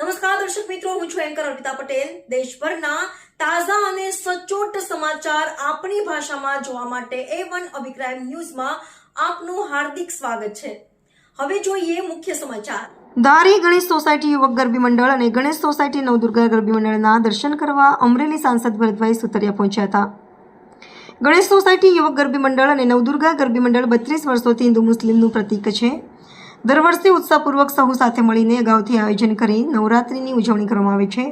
નમસ્કાર, દર્શક મિત્રો, હું છું એન્કર અર્પિતા પટેલ. દેશભરના તાજા અને સચોટ સમાચાર આપણી ભાષામાં જોવા માટે એ વન અભિપ્રાય ન્યૂઝમાં આપનું હાર્દિક સ્વાગત છે. હવે જોઈએ મુખ્ય સમાચાર. ધારી ગણેશ સોસાયટી યુવક ગરબી મંડળ અને ગણેશ સોસાયટી નવદુર્ગા ગરબી મંડળના દર્શન કરવા અમરેલી સાંસદ ભરતભાઈ સુતરિયા પહોંચ્યા હતા. ગણેશ સોસાયટી યુવક ગરબી મંડળ અને નવદુર્ગા ગરબી મંડળ બત્રીસ વર્ષોથી હિન્દુ મુસ્લિમનું પ્રતીક છે. દર વર્ષે ઉત્સાહપૂર્વક સહુ સાથે મળીને અગાઉથી આયોજન કરી નવરાત્રિની ઉજવણી કરવામાં આવે છે.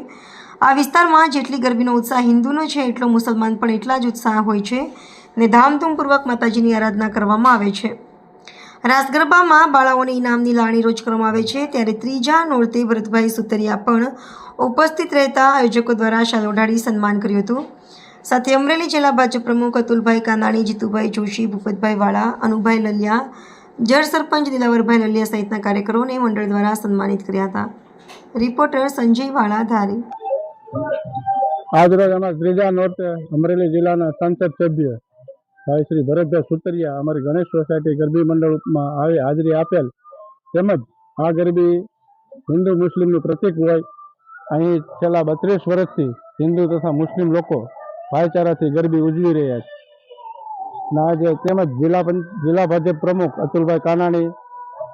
આ વિસ્તારમાં જેટલી ગરબીનો ઉત્સાહ હિન્દુનો છે, એટલો મુસલમાન પણ એટલા જ ઉત્સાહ હોય છે ને ધામધૂમપૂર્વક માતાજીની આરાધના કરવામાં આવે છે. રાસ ગરબામાં બાળાઓને ઇનામની લાણી રોજ કરવામાં આવે છે, ત્યારે ત્રીજા નોરતે ભરતભાઈ સુતરિયા પણ ઉપસ્થિત રહેતા આયોજકો દ્વારા શાલ ઓઢાડી સન્માન કર્યું હતું. સાથે અમરેલી જિલ્લા ભાજપ પ્રમુખ અતુલભાઈ કાનાણી, જીતુભાઈ જોશી, ભૂપતભાઈ વાળા, અનુભાઈ લલિયા જળ સરપંચ દિલાવરભાઈ લલિયા સહિતના કાર્યકરોને મંડળ દ્વારા સન્માનિત કર્યા હતા. રિપોર્ટર સંજય વાળા ધારી આજરોજ અમારા ત્રીજા નોર્તે અમરેલી જિલ્લાના સંસદ સભ્ય ભાઈ શ્રી ભરતભાઈ સુતરિયા અમારી ગણેશ સોસાયટી ગરબી મંડળમાં આવી હાજરી આપેલ તેમજ આ ગરબી હિન્દુ મુસ્લિમનું પ્રતીક હોય, અહીં છેલ્લા બત્રીસ વર્ષથી હિન્દુ તથા મુસ્લિમ લોકો ભાઈચારાથી ગરબી ઉજવી રહ્યા છે. ને તેમજ જિલ્લા જિલ્લા ભાજપ પ્રમુખ અતુલભાઈ કાનાણી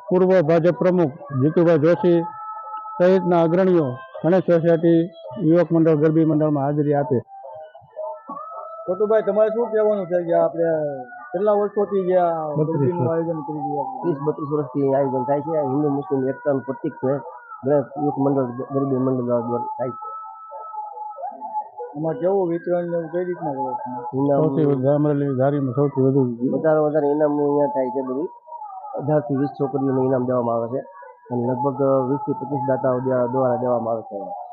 પૂર્વ ભાજપ પ્રમુખ જીતુભાઈ જોશી સહિતના અગ્રણીઓ ગણેશ સોસાયટી યુવક મંડળ ગરબી મંડળમાં હાજરી આપે. છોટુભાઈ તમારે શું કહેવાનું છે? કે આપણે કેટલા વર્ષોથી જે આ આયોજન કરી રહ્યા ત્રીસ બત્રીસ વર્ષથી આયોજન થાય છે. આ હિન્દુ મુસ્લિમ એકતાનું પ્રતિક છે. ગણેશ યુવક મંડળ ગરબી મંડળ દ્વારા થાય છે. એમાં કેવું વિતરણ ને એવું કઈ રીતના કરો સૌથી અમરેલી ધારીમાં સૌથી વધુ વધારે વધારે ઇનામ અહીંયા થાય છે બધું. અઢારથી વીસ છોકરીઓને ઇનામ દેવામાં આવે છે. અને લગભગ વીસથી પચીસ દાતાઓ દ્વારા દેવામાં આવે છે.